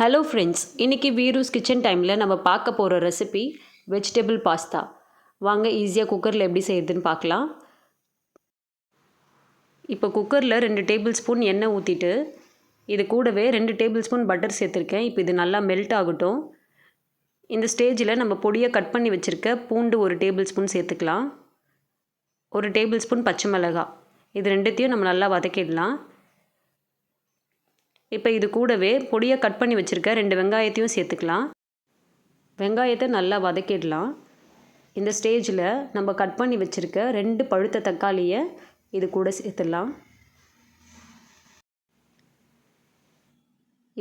Hello friends இன்றைக்கி வீரூஸ் kitchen டைமில் நம்ம பார்க்க போகிற ரெசிபி வெஜிடபிள் பாஸ்தா வாங்க ஈஸியாக குக்கரில் எப்படி செய்யுதுன்னு பார்க்கலாம். இப்போ குக்கரில் ரெண்டு டேபிள் ஸ்பூன் எண்ணெய் ஊற்றிட்டு இது கூடவே ரெண்டு டேபிள் ஸ்பூன் பட்டர் சேர்த்துருக்கேன். இப்போ இது நல்லா மெல்ட் ஆகட்டும். இந்த ஸ்டேஜில் நம்ம பொடியை கட் பண்ணி வச்சுருக்க பூண்டு ஒரு டேபிள் ஸ்பூன் சேர்த்துக்கலாம். ஒரு டேபிள் ஸ்பூன் பச்சை மிளகா இது ரெண்டுத்தையும் நம்ம நல்லா வதக்கிடலாம். இப்போ இது கூடவே பொடியை கட் பண்ணி வச்சுருக்க ரெண்டு வெங்காயத்தையும் சேர்த்துக்கலாம். வெங்காயத்தை நல்லா வதக்கிடலாம். இந்த ஸ்டேஜில் நம்ம கட் பண்ணி வச்சுருக்க ரெண்டு பழுத்த தக்காளியை இது கூட சேர்த்துடலாம்.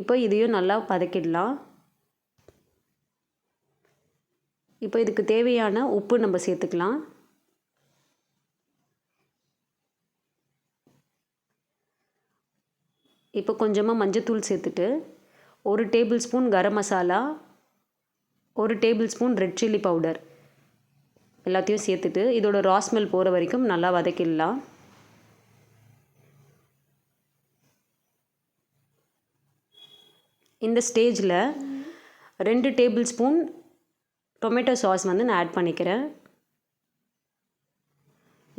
இப்போ இதையும் நல்லா வதக்கிடலாம். இப்போ இதுக்கு தேவையான உப்பு நம்ம சேர்த்துக்கலாம். இப்போ கொஞ்சமாக மஞ்சத்தூள் சேர்த்துட்டு ஒரு டேபிள் ஸ்பூன் கரம் மசாலா ஒரு table spoon red chilli powder எல்லாத்தையும் சேர்த்துட்டு இதோட ராஸ்மெல் போகிற வரைக்கும் நல்லா வதக்கிடலாம். இந்த ஸ்டேஜில் ரெண்டு டேபிள் ஸ்பூன் டொமேட்டோ சாஸ் வந்து நான் ஆட் பண்ணிக்கிறேன்.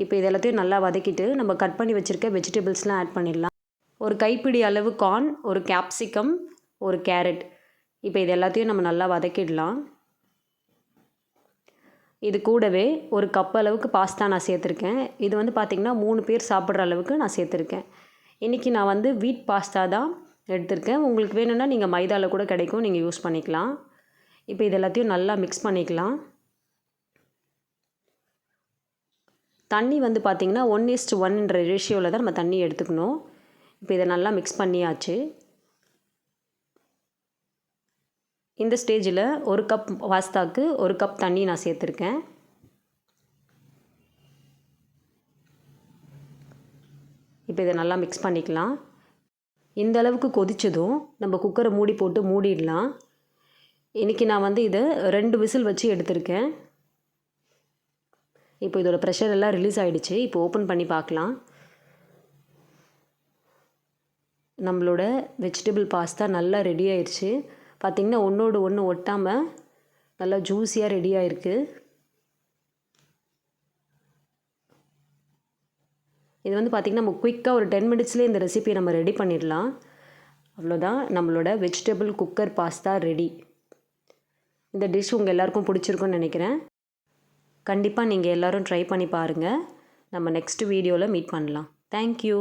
இப்போ இது எல்லாத்தையும் நல்லா வதக்கிட்டு நம்ம கட் பண்ணி வச்சுருக்க வெஜிடபிள்ஸ்லாம் ஆட் பண்ணிடலாம். ஒரு கைப்பிடி அளவு கார்ன் ஒரு கேப்சிகம் ஒரு கேரட் இப்போ இது எல்லாத்தையும் நம்ம நல்லா வதக்கிடலாம். இது கூடவே ஒரு கப் அளவுக்கு பாஸ்தா நான் சேர்த்துருக்கேன். இது வந்து பார்த்திங்கன்னா மூணு பேர் சாப்பிட்ற அளவுக்கு நான் சேர்த்துருக்கேன். இன்றைக்கி நான் வந்து வீட் பாஸ்தா தான் எடுத்திருக்கேன். உங்களுக்கு வேணும்னா நீங்கள் மைதாவில் கூட கிடைக்கும். நீங்கள் யூஸ் பண்ணிக்கலாம். இப்போ இது எல்லாத்தையும் நல்லா மிக்ஸ் பண்ணிக்கலாம். தண்ணி வந்து பார்த்திங்கன்னா ஒன் இஸ்ட் ஒன்ன்ற ரேஷியோவில் தான் நம்ம தண்ணி எடுத்துக்கணும். இப்போ இதை நல்லா மிக்ஸ் பண்ணியாச்சு. இந்த ஸ்டேஜில் ஒரு கப் வாஸ்தாக்கு ஒரு கப் தண்ணி நான் சேர்த்துருக்கேன். இப்போ இதை நல்லா மிக்ஸ் பண்ணிக்கலாம். இந்த அளவுக்கு கொதித்ததும் நம்ம குக்கரை மூடி போட்டு மூடிடலாம். இன்றைக்கி நான் வந்து இதை ரெண்டு விசில் வச்சு எடுத்திருக்கேன். இப்போ இதோட ப்ரெஷர் எல்லாம் ரிலீஸ் ஆகிடுச்சு இப்போ ஓப்பன் பண்ணி பார்க்கலாம். நம்மளோட வெஜிடபிள் பாஸ்தா நல்லா ரெடி ஆயிடுச்சு பார்த்திங்கன்னா ஒன்றோடு ஒன்று ஒட்டாமல் நல்லா ஜூஸியாக ரெடி ஆயிருக்கு. இது வந்து பார்த்திங்கன்னா நம்ம குயிக்காக ஒரு டென் மினிட்ஸ்லேயே இந்த ரெசிபியை நம்ம ரெடி பண்ணிடலாம். அவ்வளோதான் நம்மளோட வெஜிடபிள் குக்கர் பாஸ்தா ரெடி இந்த டிஷ் உங்கள் எல்லாருக்கும் பிடிச்சிருக்குன்னு நினைக்கிறேன். கண்டிப்பாக நீங்கள் எல்லோரும் ட்ரை பண்ணி பாருங்கள் நம்ம நெக்ஸ்ட் வீடியோவில் மீட் பண்ணலாம். தேங்க்யூ